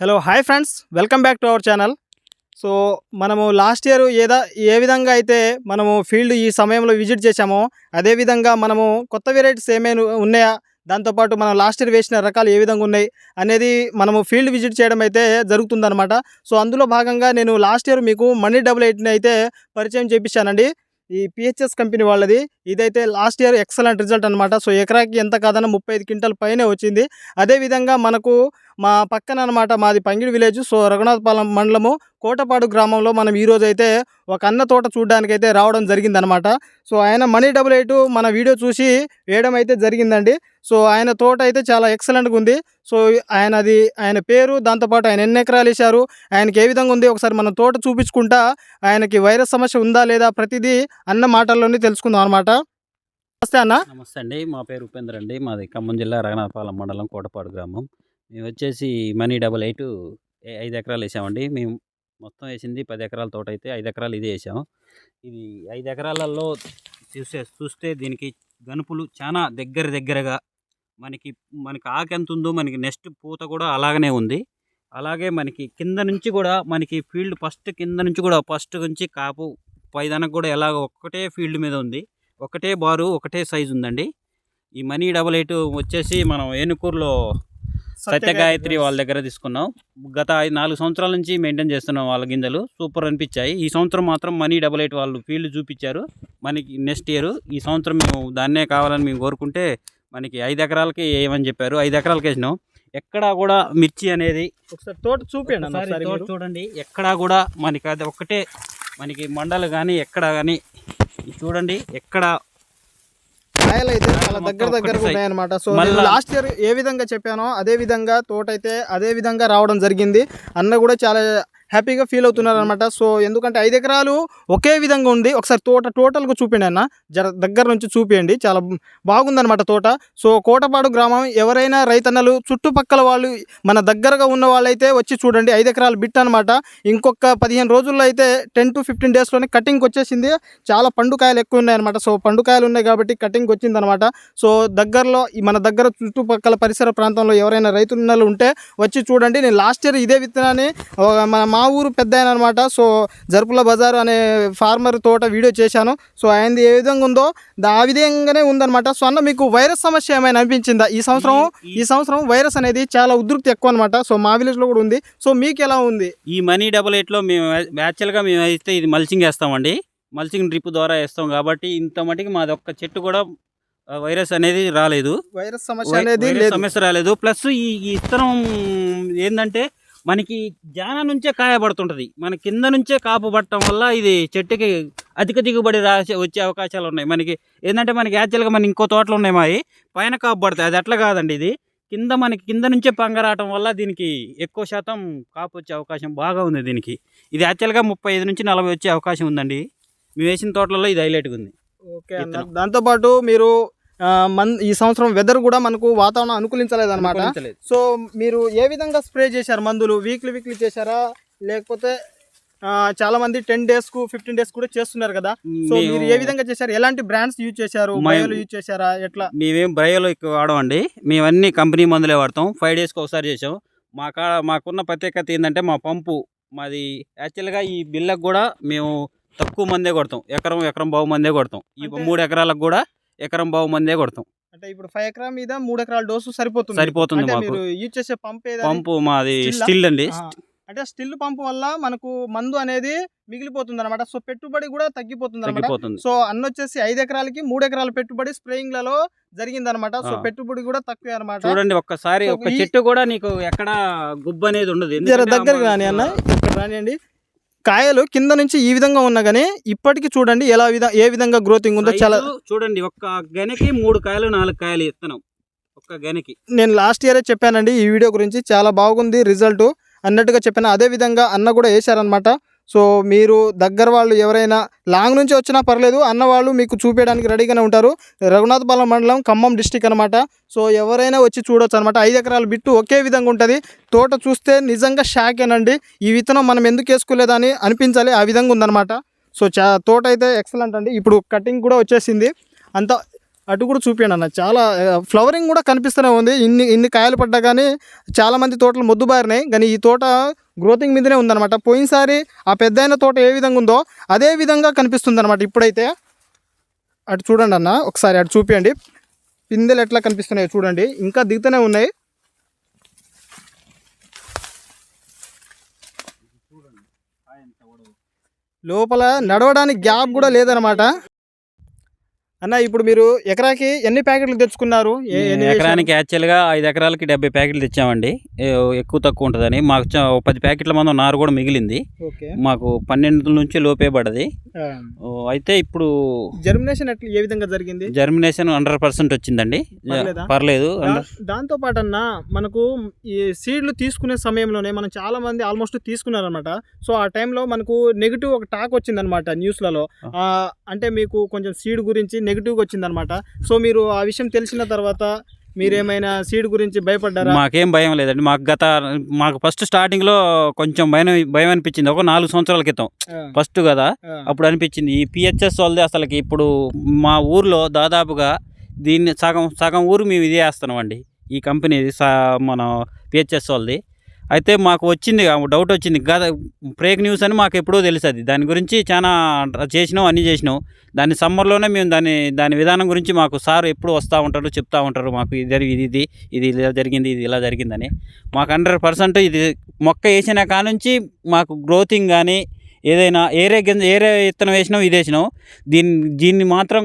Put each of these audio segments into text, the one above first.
Hello hi friends welcome back to our channel so మనము last year ఏదా ఏ విధంగా అయితే మనము ఫీల్డ్ ఈ సమయంలో విజిట్ చేశామో అదే విధంగా మనము కొత్త వెరైటీస్ ఏమైనా ఉన్నాయా దాంతోపాటు మనం లాస్ట్ ఇయర్ వేసిన రకాలు ఏ విధంగా ఉన్నాయి అనేది మనము ఫీల్డ్ విజిట్ చేయడం అయితే జరుగుతుందనమాట సో అందులో భాగంగా నేను లాస్ట్ ఇయర్ మీకు మనీ డబుల్ ఎయిట్ని అయితే పరిచయం చేపించానండి ఈ పిహెచ్ఎస్ కంపెనీ వాళ్ళది. ఇదైతే లాస్ట్ ఇయర్ ఎక్సలెంట్ రిజల్ట్ అనమాట సో ఎకరాకి ఎంత కాదన్నా ముప్పై ఐదు క్వింటల్ పైనే వచ్చింది. అదేవిధంగా మనకు మా పక్కన అనమాట మాది పంగిడి విలేజ్. సో రఘునాథపాలెం మండలము. కోటపాడు గ్రామంలో మనం ఈరోజు అయితే ఒక అన్న తోట చూడడానికి అయితే రావడం జరిగిందనమాట. సో ఆయన మనీ డబుల్ ఎయిట్ మన వీడియో చూసి వేయడం అయితే జరిగిందండి. సో ఆయన తోట అయితే చాలా ఎక్సలెంట్గా ఉంది. సో ఆయనది ఆయన పేరు దాంతోపాటు ఆయన ఎన్ని ఎకరాలు వేశారు ఆయనకి ఏ విధంగా ఉంది ఒకసారి మనం తోట చూపించుకుంటా ఆయనకి వైరస్ సమస్య ఉందా లేదా ప్రతిదీ అన్న మాటల్లోనే తెలుసుకుందాం అనమాట. నమస్తే అన్న. నమస్తే అండి. మా పేరు ఉపేంద్ర అండి. మాది ఖమ్మం జిల్లా రఘనాథపాలెం మండలం కోటపాడు గ్రామం. మేము వచ్చేసి మనీ డబల్ ఎయిట్ ఐదు ఎకరాలు వేసామండి. మేము మొత్తం వేసింది పది ఎకరాల తోట అయితే ఐదు ఎకరాలు ఇది వేసాము. ఇది ఐదు ఎకరాలలో చూసే చూస్తే దీనికి గనుపులు చాలా దగ్గర దగ్గరగా మనకి మనకి ఆకు ఎంత ఉందో మనకి నెక్స్ట్ పూత కూడా అలాగనే ఉంది. అలాగే మనకి కింద నుంచి కూడా మనకి ఫీల్డ్ ఫస్ట్ కింద నుంచి కూడా ఫస్ట్ నుంచి కాపు పైదనకు కూడా ఎలాగ ఒక్కటే ఫీల్డ్ మీద ఉంది. ఒకటే బారు ఒకటే సైజు ఉందండి. ఈ మనీ డబల్ ఎయిట్ వచ్చేసి మనం ఏనుకూరులో సత్యగాయత్రి వాళ్ళ దగ్గర తీసుకున్నాం. గత ఐదు నాలుగు సంవత్సరాల నుంచి మెయింటైన్ చేస్తున్నాం వాళ్ళ గింజలు సూపర్ అనిపించాయి. ఈ సంవత్సరం మాత్రం మనీ డబల్ ఎయిట్ వాళ్ళు ఫీల్డ్ చూపించారు. మనకి నెక్స్ట్ ఇయర్ ఈ సంవత్సరం మేము దాన్నే కావాలని మేము కోరుకుంటే మనకి ఐదు ఎకరాలకి వేయమని చెప్పారు? ఐదు ఎకరాలకి వేసినాం. ఎక్కడా కూడా మిర్చి అనేది ఒకసారి తోట చూపించండి తోట. చూడండి. ఎక్కడా కూడా మనకి అది ఒక్కటే మనకి మండలు కానీ ఎక్కడ కానీ చూడండి. ఎక్కడ కాయలు అయితే చాలా దగ్గర దగ్గర ఉన్నాయన్నమాట. సో లాస్ట్ ఇయర్ ఏ విధంగా చెప్పానో అదే విధంగా తోట అయితే అదే విధంగా రావడం జరిగింది. అన్న కూడా చాలా హ్యాపీగా ఫీల్ అవుతున్నారు అనమాట సో ఎందుకంటే ఐదు ఎకరాలు ఒకే విధంగా ఉంది. ఒకసారి తోట టోటల్గా చూపించండి అన్న. జర దగ్గర నుంచి చూపించండి చాలా బాగుందన్నమాట తోట. సో కోటపాడు గ్రామం ఎవరైనా రైతన్నలు చుట్టుపక్కల వాళ్ళు మన దగ్గరగా ఉన్న వాళ్ళైతే వచ్చి చూడండి. ఐదు ఎకరాలు బిట్ అనమాట ఇంకొక పదిహేను రోజుల్లో అయితే టెన్ టు ఫిఫ్టీన్ డేస్లోనే కటింగ్ వచ్చేసింది. చాలా పండుకాయలు ఎక్కువ ఉన్నాయన్నమాట. సో పండుకాయలు ఉన్నాయి కాబట్టి కటింగ్ వచ్చిందనమాట సో దగ్గరలో మన దగ్గర చుట్టుపక్కల పరిసర ప్రాంతంలో ఎవరైనా రైతున్నలు ఉంటే వచ్చి చూడండి. నేను లాస్ట్ ఇయర్ ఇదే విత్తనాన్ని ఒక మన మా ఊరు పెద్ద ఆయన అనమాట సో జరుపుల బజార్ అనే ఫార్మర్ తోట వీడియో చేశాను. సో ఆయనది ఏ విధంగా ఉందో దా- ఆ విధంగానే ఉందన్నమాట. సో అన్న మీకు వైరస్ సమస్య ఏమైనా అనిపించిందా? ఈ సంవత్సరం ఈ- సంవత్సరం వైరస్ అనేది చాలా ఉధృతి ఎక్కువ అనమాట సో మా విలేజ్లో కూడా ఉంది. సో మీకు ఎలా ఉంది? ఈ మనీ డబల్ ఎయిట్లో మేము యాక్చువల్గా మేము అయితే ఇది మల్చింగ్ వేస్తామండి. మల్చింగ్ డ్రిప్ ద్వారా వేస్తాం కాబట్టి ఇంత మటుకు మాది ఒక్క చెట్టు కూడా వైరస్ అనేది రాలేదు. వైరస్ సమస్య అనేది సమస్య రాలేదు. ప్లస్ ఈ ఈ ఇత్తనం ఏంటంటే మనకి జాన నుంచే కాయ పడుతుంటది మన కింద నుంచే కాపు పడటం వల్ల ఇది చెట్టుకి అధిక దిగుబడి రాసే వచ్చే అవకాశాలు ఉన్నాయి. మనకి ఏంటంటే మనకి యాక్చువల్గా మన ఇంకో తోటలు ఉన్నాయి మావి. పైన కాపు పడతాయి. అది అట్లా కాదండి ఇది. కింద మనకి కింద నుంచే పంగరావటం వల్ల దీనికి ఎక్కువ శాతం కాపు వచ్చే అవకాశం బాగా ఉంది దీనికి. ఇది యాక్చువల్గా ముప్పై ఐదు నుంచి నలభై వచ్చే అవకాశం ఉందండి. మేము వేసిన తోటలలో ఇది హైలైట్గా ఉంది. ఓకే. దాంతోపాటు మీరు మన్ ఈ సంవత్సరం వెదర్ కూడా మనకు వాతావరణం అనుకూలించలేదు. అనమాట. సో మీరు ఏ విధంగా స్ప్రే చేశారు? మందులు వీక్లీ వీక్లీ చేశారా? లేకపోతే చాలా మంది టెన్ డేస్కు ఫిఫ్టీన్ డేస్ కూడా చేస్తున్నారు కదా? సో మీరు ఏ విధంగా చేశారు? ఎలాంటి బ్రాండ్స్ యూజ్ చేశారు? బయోలు యూజ్ చేశారా? ఎట్లా? మేమేం బయోలో ఎక్కువ వాడమండి. మేము అన్ని కంపెనీ మందులే వాడతాం. ఫైవ్ డేస్కి ఒకసారి చేసాం మా కాడ మాకున్న ప్రత్యేకత ఏంటంటే మా పంపు మాది యాక్చువల్గా ఈ బిల్లకు కూడా మేము తక్కువ మందే కొడతాం. ఎకరం ఎకరం బావు మందే కొడతాం. ఈ మూడు ఎకరాలకు కూడా ఎకరం బావు మందే కొడతాం. అంటే ఇప్పుడు ఫైవ్ ఎకరా మీద మూడు ఎకరాల డోసు సరిపోతుంది. సరిపోతుంది అంటే మాకు. మీరు యూజ్ చేసే పంప్? పంపు మాది? స్టిల్ అండి. అంటే స్టిల్ పంపు వల్ల మనకు మందు అనేది మిగిలిపోతుంది అనమాట సో పెట్టుబడి కూడా తగ్గిపోతుంది. అనమాట సో అన్న వచ్చేసి ఐదు ఎకరాలకి మూడు ఎకరాల పెట్టుబడి స్ప్రేయింగ్లలో జరిగిందనమాట సో ఆ. పెట్టుబడి కూడా తక్కువే అనమాట చూడండి ఒక్కసారి సో ఒక్క ఈ- చెట్టు కూడా నీకు ఎక్కడ గుబ్బ అనేది ఉండదు ఆ రాని అన్న. ఇక్కడ రానియండి. కాయలు కింద నుంచి ఈ విధంగా ఉన్నా కానీ ఇప్పటికి చూడండి ఎలా విధ ఏ విధంగా గ్రోతింగ్ ఉందో చాలా చూడండి ఒక్క గెనకి మూడు కాయలు నాలుగు కాయలు ఇత్తనం ఒక్క గెనకి. నేను లాస్ట్ ఇయరే చెప్పానండి ఈ వీడియో గురించి చాలా బాగుంది రిజల్ట్ అన్నట్టుగా చెప్పాను అదే విధంగా అన్న కూడా వేశారనమాట సో మీరు దగ్గర వాళ్ళు ఎవరైనా లాంగ్ నుంచి వచ్చినా పర్లేదు అన్న వాళ్ళు మీకు చూపించడానికి రెడీగానే ఉంటారు. రఘునాథపాలెం మండలం ఖమ్మం డిస్టిక్ అనమాట సో ఎవరైనా వచ్చి చూడొచ్చు అనమాట ఐదు ఎకరాల బిట్టు ఒకే విధంగా ఉంటుంది. తోట చూస్తే నిజంగా షాకేనండి ఈ విత్తనం మనం ఎందుకు వేసుకోలేదని అనిపించాలి. ఆ విధంగా ఉందన్నమాట. సో చా తోట అయితే ఎక్సలెంట్ అండి. ఇప్పుడు కటింగ్ కూడా వచ్చేసింది. అంత అటు కూడా చూపించండి అన్న. చాలా ఫ్లవరింగ్ కూడా కనిపిస్తూనే ఉంది. ఇన్ని ఇన్ని కాయలు పడ్డా కానీ చాలామంది తోటలు మొద్దుబారినాయి కానీ ఈ తోట గ్రోతింగ్ మీదనే ఉందన్నమాట. పోయినసారి ఆ పెద్ద తోట ఏ విధంగా ఉందో అదే విధంగా కనిపిస్తుంది అనమాట ఇప్పుడైతే. అటు చూడండి అన్న ఒకసారి అటు చూపించండి పిందెలు ఎట్లా కనిపిస్తున్నాయో చూడండి. ఇంకా దిగుతూనే ఉన్నాయి. లోపల నడవడానికి గ్యాప్ కూడా లేదనమాట అన్న ఇప్పుడు మీరు ఎకరాకి ఎన్ని ప్యాకెట్లు తెచ్చుకున్నారు? ఎకరానికి యాక్చువల్గా ఐదు ఎకరాలకి డెబ్బై ప్యాకెట్లు తెచ్చామండి. ఎక్కువ తక్కువ ఉంటుందని. మాకు పది ప్యాకెట్ల మందం నారు కూడా మిగిలింది. మాకు పన్నెండు నుంచి లోపే పడది అయితే ఇప్పుడు జర్మినేషన్ ఏ విధంగా జరిగింది? జర్మినేషన్ హండ్రెడ్ పర్సెంట్ వచ్చిందండి. పర్లేదా? దాంతో పాటు అన్న మనకు ఈ సీడ్లు తీసుకునే సమయంలోనే మనం చాలా మంది ఆల్మోస్ట్ తీసుకున్నారనమాట సో ఆ టైంలో మనకు నెగిటివ్ ఒక టాక్ వచ్చిందనమాట న్యూస్లలో. అంటే మీకు కొంచెం సీడ్ గురించి నెగిటివ్గా వచ్చిందనమాట సో మీరు ఆ విషయం తెలిసిన తర్వాత మీరేమైనా సీడ్ గురించి భయపడ్డారా? మాకేం భయం లేదండి. మాకు గత మాకు ఫస్ట్ స్టార్టింగ్లో కొంచెం భయం భయం అనిపించింది. ఒక నాలుగు సంవత్సరాల క్రితం. ఫస్ట్ కదా అప్పుడు అనిపించింది. ఈ పిహెచ్ఎస్ వాళ్ళది అసలుకి ఇప్పుడు మా ఊర్లో దాదాపుగా దీన్ని సగం సగం ఊరు మేము ఇదే వేస్తున్నాం అండి ఈ కంపెనీది సా మన పిహెచ్ఎస్ వాళ్ళది. అయితే మాకు వచ్చింది డౌట్ వచ్చింది. గత బ్రేక్ న్యూస్ అని మాకు ఎప్పుడో తెలుసు అది దాని గురించి చాలా చేసినాం అన్నీ చేసినాం. దాని సమ్మర్లోనే మేము దాని దాని విధానం గురించి మాకు సార్ ఎప్పుడు వస్తూ ఉంటారు చెప్తా ఉంటారు. మాకు ఇది ఇది ఇది ఇది ఇలా జరిగింది ఇది ఇలా జరిగిందని. మాకు హండ్రెడ్ పర్సెంట్ ఇది మొక్క వేసిన కానుంచి మాకు గ్రోతింగ్ కానీ ఏదైనా ఏరే గింజ ఏరే విత్తనం వేసినాం ఇది వేసినాం. దీన్ని దీన్ని మాత్రం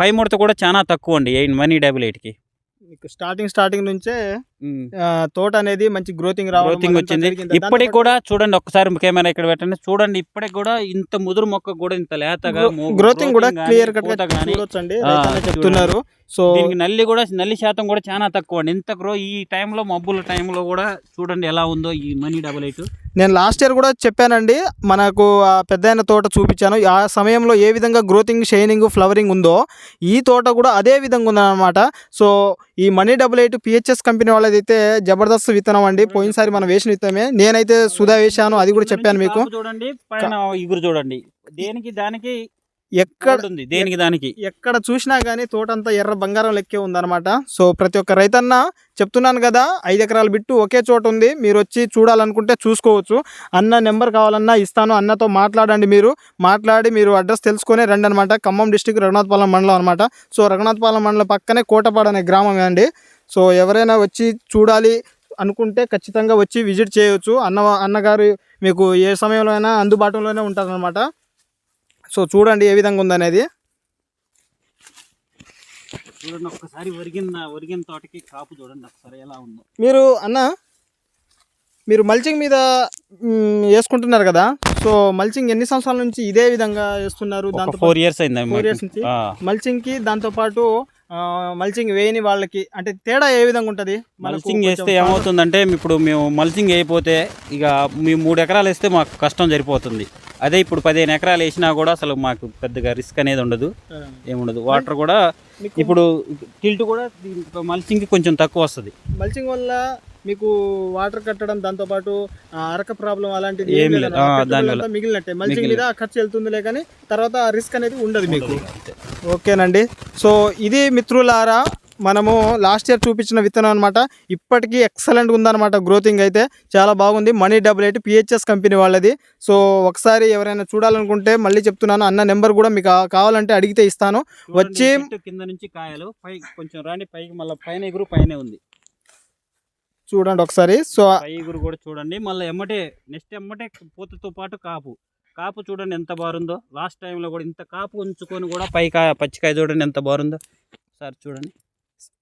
పై ముడత కూడా చాలా తక్కువ అండి ఎయిట్ మనీ డబుల్ ఎయిట్కి. మీకు స్టార్టింగ్ స్టార్టింగ్ నుంచే తోట అనేది మంచి గ్రోతింగ్ గ్రోతింగ్ వచ్చింది. ఇప్పటికి కూడా చూడండి ఒక్కసారి కెమెరా ఇక్కడ పెట్టండి. చూడండి ఇప్పటికి కూడా ఇంత ముదురు మొక్క కూడా ఇంత లేతగా గ్రోతింగ్ కూడా క్లియర్ కట్ చూడొచ్చండి. చెప్తున్నారు. సో దీనికి నల్లి కూడా నల్లి శాతం కూడా చాలా తక్కువ అండి. ఇంత గ్రో ఈ టైంలో మబ్బుల టైంలో కూడా చూడండి ఎలా ఉందో ఈ మనీ డబల్ ఎయిట్ నేను లాస్ట్ ఇయర్ కూడా చెప్పానండి మనకు ఆ పెద్ద తోట చూపించాను. ఆ సమయంలో ఏ విధంగా గ్రోతింగ్ షైనింగ్ ఫ్లవరింగ్ ఉందో ఈ తోట కూడా అదే విధంగా ఉందన్నమాట. సో ఈ money double eight PHS company వాళ్ళది అయితే జబర్దస్త్ విత్తనం అండి. పోయినసారి మనం వేసిన విత్తనమే. నేనైతే సుధా వేశాను అది కూడా చెప్పాను మీకు. చూడండి చూడండి. దేనికి దానికి ఎక్కడ ఉంది దేనికి దానికి? ఎక్కడ చూసినా కానీ తోట అంతా ఎర్ర బంగారం లెక్కే ఉందన్నమాట. సో ప్రతి ఒక్క రైతన్న చెప్తున్నాను కదా ఐదు ఎకరాల బిట్టు ఒకే చోట ఉంది. మీరు వచ్చి చూడాలనుకుంటే చూసుకోవచ్చు. అన్న నెంబర్ కావాలన్నా ఇస్తాను. అన్నతో మాట్లాడండి మీరు. మాట్లాడి మీరు అడ్రస్ తెలుసుకొని రండి అనమాట ఖమ్మం డిస్టిక్ రఘునాథపాలెం మండలం అనమాట సో రఘునాథపాలెం మండలం పక్కనే కోటపాడు అనే గ్రామం అండి. సో ఎవరైనా వచ్చి చూడాలి అనుకుంటే ఖచ్చితంగా వచ్చి విజిట్ చేయొచ్చు. అన్న అన్నగారు మీకు ఏ సమయంలో అయినా అందుబాటులోనే ఉంటారనమాట సో చూడండి ఏ విధంగా ఉందనేది. చూడండి ఒక్కసారి ఒరిగిన ఒరిగిన తోటకి కాపు చూడండి ఒకసారి ఎలా ఉందో. మీరు అన్న మీరు మల్చింగ్ మీద వేసుకుంటున్నారు కదా సో మల్చింగ్ ఎన్ని సంవత్సరాల నుంచి ఇదే విధంగా వేస్తున్నారు? దాంతో ఫోర్ ఇయర్స్ అయింది ఫోర్ ఇయర్స్ నుంచి మల్చింగ్కి దాంతో పాటు మల్చింగ్ వేయని వాళ్ళకి అంటే తేడా ఏ విధంగా ఉంటది? మల్చింగ్ వేస్తే ఏమవుతుందంటే ఇప్పుడు మేము మల్చింగ్ వేయపోతే ఇక మేము మూడు ఎకరాలు వేస్తే మాకు కష్టం సరిపోతుంది. అదే ఇప్పుడు పదిహేను ఎకరాలు వేసినా కూడా అసలు మాకు పెద్దగా రిస్క్ అనేది ఉండదు. ఏముండదు. వాటర్ కూడా ఇప్పుడు టిల్ట్ కూడా మల్చింగ్కి కొంచెం తక్కువ వస్తుంది. మల్చింగ్ వల్ల మీకు వాటర్ కట్టడం దాంతో పాటు అరక ప్రాబ్లం అలాంటిది ఏం లేదు. మిగిలినట్టే. మల్చింగ్. మీద ఖర్చు వెళ్తుందిలే కానీ తర్వాత రిస్క్ అనేది ఉండదు మీకు. ఓకేనండి. సో ఇది మిత్రులారా మనము లాస్ట్ ఇయర్ చూపించిన విత్తనం అనమాట ఇప్పటికీ ఎక్సలెంట్గా ఉందన్నమాట గ్రోతింగ్ అయితే. చాలా బాగుంది. Money double eight PHS company వాళ్ళది. సో ఒకసారి ఎవరైనా చూడాలనుకుంటే మళ్ళీ చెప్తున్నాను. అన్న నెంబర్ కూడా మీకు కావాలంటే అడిగితే ఇస్తాను. వచ్చి- కింద నుంచి కాయలు పై కొంచెం రాండి పైకి మళ్ళీ పైన ఎగురు పైనే ఉంది. చూడండి ఒకసారి. సో పై ఎగురు కూడా చూడండి. మళ్ళీ ఎమ్మటే నెక్స్ట్ ఎమ్మటే పూతతో పాటు కాపు. కాపు చూడండి ఎంత బారుందో లాస్ట్ టైంలో కూడా ఇంత కాపు ఉంచుకొని కూడా పై కాయ పచ్చికాయ చూడండి ఎంత బారుందో సార్ చూడండి.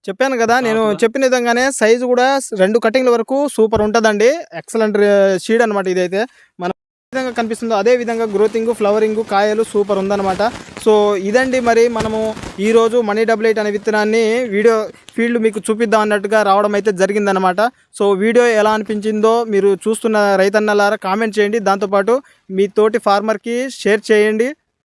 చెప్పాను కదా నేను. చెప్పిన విధంగానే సైజు కూడా రెండు కటింగ్ల వరకు సూపర్ ఉంటుందండి. ఎక్సలెంట్ షీడ్ అనమాట ఇదైతే. మనం విధంగా కనిపిస్తుందో అదే విధంగా గ్రోతింగ్ ఫ్లవరింగ్ కాయలు సూపర్ ఉందన్నమాట. సో ఇదండి మరి మనము ఈరోజు మనీ డబుల్ ఎయిట్ అనే విత్తనాన్ని వీడియో ఫీల్డ్ మీకు చూపిద్దాం అన్నట్టుగా రావడం అయితే జరిగిందనమాట సో వీడియో ఎలా అనిపించిందో మీరు చూస్తున్న రైతన్నలారా కామెంట్ చేయండి. దాంతోపాటు మీ తోటి ఫార్మర్కి షేర్ చేయండి.